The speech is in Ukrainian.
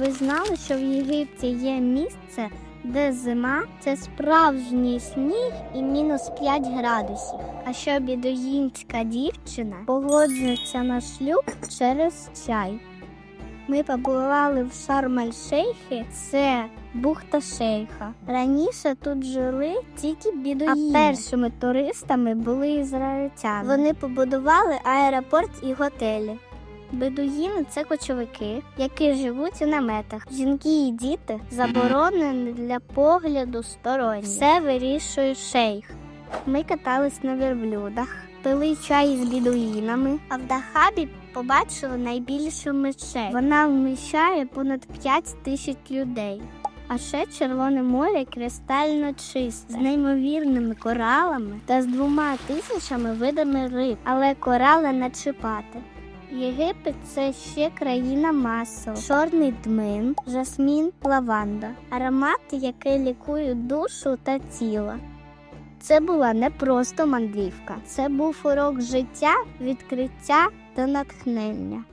Ви знали, що в Єгипті є місце, де зима це справжній сніг і мінус 5 градусів. А що бідуїнська дівчина погоджується на шлюб через чай. Ми побували в Шарм-ель-Шейхі, це бухта шейха. Раніше тут жили тільки бідуїни. А першими туристами були ізраїльтяни. Вони побудували аеропорт і готелі. Бедуїни це кочовики, які живуть у наметах. Жінки і діти заборонені для погляду сторонніх. Все вирішує шейх. Ми катались на верблюдах, пили чай з бідуїнами, а в Дахабі побачили найбільшу мечеть. Вона вміщає понад 5 тисяч людей. А ще Червоне море кристально чисте, з неймовірними коралами та з двома тисячами видами риб, але корали не чіпати. Єгипет це ще країна масел, чорний дмин, жасмін, лаванда, аромати, які лікують душу та тіло. Це була не просто мандрівка, це був урок життя, відкриття та натхнення.